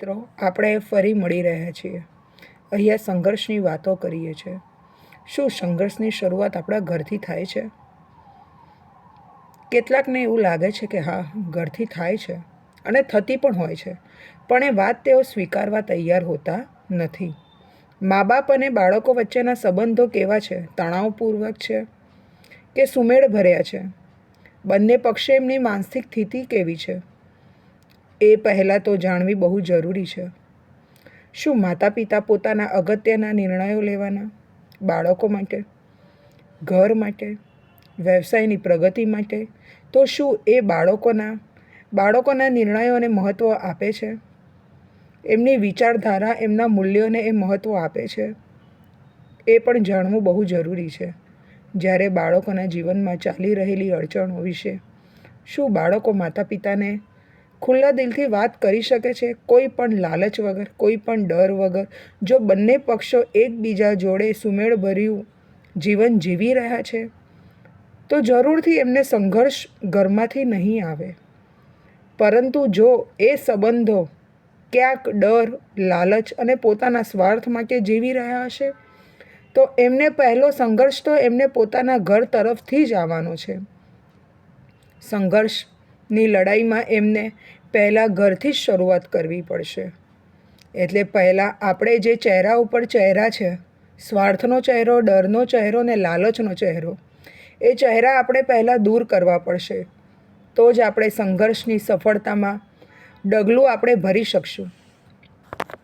મિત્રો, આપણે ફરી મળી રહ્યા છીએ. અહીંયા સંઘર્ષની વાતો કરીએ છીએ શું સંઘર્ષની શરૂઆત આપણા ઘરથી થાય છે? કેટલાકને એવું લાગે છે કે હા, ઘરથી થાય છે અને થતી પણ હોય છે, પણ એ વાત તેઓ સ્વીકારવા તૈયાર હોતા નથી. મા બાપ અને બાળકો વચ્ચેના સંબંધો કેવા છે? તણાવપૂર્વક છે કે સુમેળ ભર્યા છે? બંને પક્ષે એમની માનસિક સ્થિતિ કેવી છે? એ પહેલાં તો જાણવી બહુ જરૂરી છે. શું માતા પિતા પોતાના અગત્યના નિર્ણયો લેવાના? બાળકો માટે? ઘર માટે? વ્યવસાયની પ્રગતિ માટે? તો શું એ બાળકોના બાળકોના નિર્ણયોને મહત્ત્વ આપે છે? એમની વિચારધારા, એમના મૂલ્યોને એ મહત્ત્વ આપે છે. એ પણ જાણવું બહુ જરૂરી છે. જ્યારે બાળકોના જીવનમાં ચાલી રહેલી અડચણો વિશે, શું બાળકો માતા પિતાને ખુલ્લા દિલથી વાત કરી શકે છે, કોઈ પણ લાલચ વગર, કોઈ પણ ડર વગર. જો બંને પક્ષો એકબીજા જોડે સુમેળભર્યું જીવન જીવી રહ્યા છે, તો જરૂરથી એમને સંઘર્ષ ઘરમાંથી નહીં આવે. પરંતુ જો એ સંબંધો ક્યાંક ડર, લાલચ અને પોતાના સ્વાર્થ માટે જીવી રહ્યા હશે, તો એમને પહેલો સંઘર્ષ તો એમને પોતાના ઘર તરફથી જ આવવાનો છે. સંઘર્ષની લડાઈમાં એમને પહેલાં ઘરથી જ શરૂઆત કરવી પડશે. એટલે પહેલાં આપણે જે ચહેરા ઉપર ચહેરા છે, સ્વાર્થનો ચહેરો, ડરનો ચહેરો ને લાલચનો ચહેરો, એ ચહેરા આપણે પહેલાં દૂર કરવા પડશે. તો જ આપણે સંઘર્ષની સફળતામાં ડગલું આપણે ભરી શકશું.